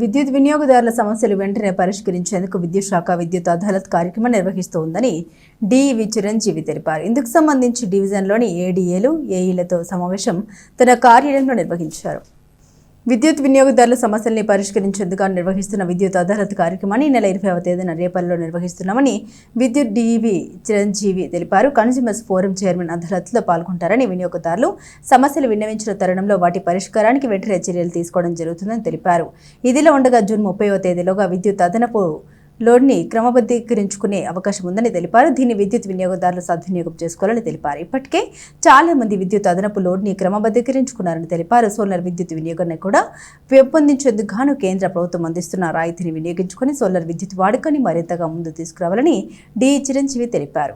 విద్యుత్ వినియోగదారుల సమస్యలు వెంటనే పరిష్కరించేందుకు విద్యుత్ శాఖ విద్యుత్ అదాలత్ కార్యక్రమం నిర్వహిస్తోందని డిఈవి చిరంజీవి తెలిపారు. ఇందుకు సంబంధించి డివిజన్లోని ఏడీఏలు ఏఈలతో సమావేశం తన కార్యాలయంలో నిర్వహించారు. విద్యుత్ వినియోగదారుల సమస్యల్ని పరిష్కరించేందుకు నిర్వహిస్తున్న విద్యుత్ అదాలత్ కార్యక్రమాన్ని ఈ నెల ఇరవైవ తేదీన రేపల్లో నిర్వహిస్తున్నామని విద్యుత్ డిఈవి చిరంజీవి తెలిపారు. కన్జ్యూమర్స్ ఫోరం చైర్మన్ అదాలత్లో పాల్గొంటారని వినియోగదారులు సమస్యలు విన్నవించిన తరుణంలో వాటి పరిష్కారానికి వెంటనే చర్యలు తీసుకోవడం జరుగుతుందని తెలిపారు. ఇదిలో ఉండగా జూన్ ముప్పైవ తేదీలోగా విద్యుత్ అదనపు లోడ్ని క్రమబద్ధీకరించుకునే అవకాశం ఉందని తెలిపారు. దీన్ని విద్యుత్ వినియోగదారులు సద్వినియోగం చేసుకోవాలని తెలిపారు. ఇప్పటికే చాలా మంది విద్యుత్ అదనపు లోడ్ని క్రమబద్ధీకరించుకున్నారని తెలిపారు. సోలార్ విద్యుత్ వినియోగాన్ని కూడా పెంపొందించేందుకు గాను కేంద్ర ప్రభుత్వం అందిస్తున్న రాయితీని వినియోగించుకుని సోలార్ విద్యుత్ వాడుకొని మరింతగా ముందు తీసుకురావాలని డి. చిరంజీవి తెలిపారు.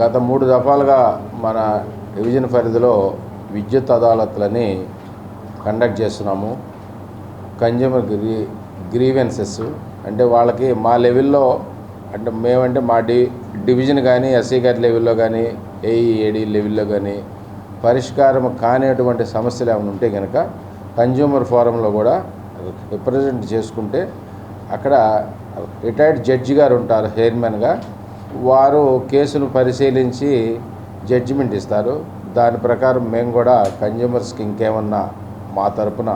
గత మూడు దఫాలుగా మన డివిజన్ పరిధిలో విద్యుత్ అదాలత్లని కండక్ట్ చేస్తున్నాము. కన్జ్యూమర్ గ్రీ గ్రీవెన్సెస్ అంటే వాళ్ళకి మా లెవెల్లో అంటే మేమంటే మా డి డివిజన్ కానీ ఎస్సీ గారి లెవెల్లో కానీ ఏఈఏడి లెవెల్లో కానీ పరిష్కారం కానిటువంటి సమస్యలు ఏమైనా ఉంటే కనుక కన్జ్యూమర్ ఫోరంలో కూడా రిప్రజెంట్ చేసుకుంటే అక్కడ రిటైర్డ్ జడ్జి గారు ఉంటారు చైర్మన్గా. వారు కేసును పరిశీలించి జడ్జిమెంట్ ఇస్తారు. దాని ప్రకారం మేము కూడా కన్జ్యూమర్స్కి ఇంకేమన్నా మా తరపున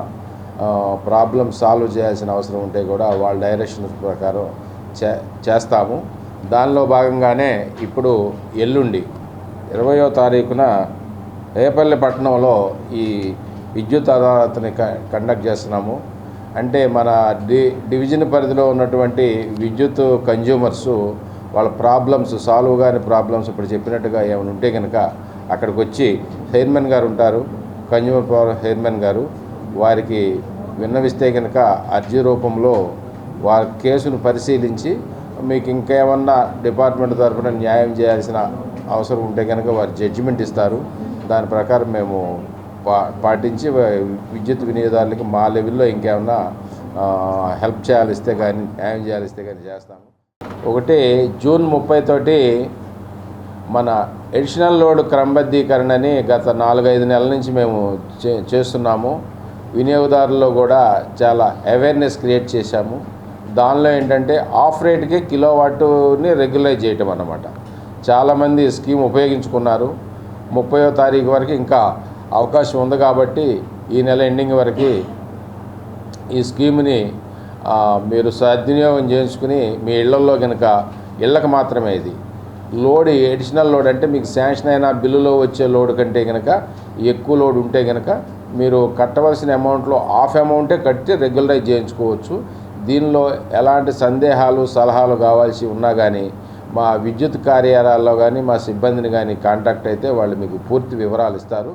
ప్రాబ్లమ్ సాల్వ్ చేయాల్సిన అవసరం ఉంటే కూడా వాళ్ళ డైరెక్షన్ ప్రకారం చే చేస్తాము. దానిలో భాగంగానే ఇప్పుడు ఎల్లుండి ఇరవయో తారీఖున రేపల్లి పట్టణంలో ఈ విద్యుత్ అదాలత్ని క- కండక్ట్ చేస్తున్నాము. అంటే మన డి డివిజన్ పరిధిలో ఉన్నటువంటి విద్యుత్ కన్జ్యూమర్స్ వాళ్ళ ప్రాబ్లమ్స్ సాల్వ్ కాని ప్రాబ్లమ్స్ ఇప్పుడు చెప్పినట్టుగా ఏమైనా ఉంటే కనుక అక్కడికి వచ్చి చైర్మన్ గారు ఉంటారు. కన్జ్యూమర్ పవర్ చైర్మన్ గారు. వారికి విన్నవిస్తే కనుక అర్జీ రూపంలో వారి కేసును పరిశీలించి మీకు ఇంకేమన్నా డిపార్ట్మెంట్ తరఫున న్యాయం చేయాల్సిన అవసరం ఉంటే కనుక వారు జడ్జిమెంట్ ఇస్తారు. దాని ప్రకారం మేము పా పాటించి విద్యుత్ వినియోగదారులకి మా లెవెల్లో ఇంకేమన్నా హెల్ప్ చేయాలిస్తే కానీ న్యాయం చేయాలిస్తే కానీ చేస్తాము. ఒకటి జూన్ ముప్పై తోటి మన ఎడిషనల్ లోడ్ క్రమబద్ధీకరణని గత నాలుగైదు నెలల నుంచి మేము చే చేస్తున్నాము. వినియోగదారుల్లో కూడా చాలా అవేర్నెస్ క్రియేట్ చేశాము. దానిలో ఏంటంటే ఆఫ్ రేట్కి కిలో వాటుని రెగ్యులైజ్ చేయటం అన్నమాట. చాలామంది స్కీమ్ ఉపయోగించుకున్నారు. ముప్పయో తారీఖు వరకు ఇంకా అవకాశం ఉంది కాబట్టి ఈ నెల ఎండింగ్ వరకు ఈ స్కీమ్ని మీరు సద్వినియోగం చేయించుకుని మీ ఇళ్ళలో కనుక ఇళ్ళకి మాత్రమే ఇది. లోడ్ ఎడిషనల్ లోడ్ అంటే మీకు శాంక్షన్ అయిన బిల్లులో వచ్చే లోడ్ కంటే కనుక ఎక్కువ లోడ్ ఉంటే కనుక మీరు కట్టవలసిన అమౌంట్లో హాఫ్ అమౌంటే కట్టి రెగ్యులరైజ్ చేయించుకోవచ్చు. దీనిలో ఎలాంటి సందేహాలు సలహాలు కావాల్సి ఉన్నా కానీ మా విద్యుత్ కార్యాలయాల్లో కానీ మా సిబ్బందిని కానీ కాంటాక్ట్ అయితే వాళ్ళు మీకు పూర్తి వివరాలు ఇస్తారు.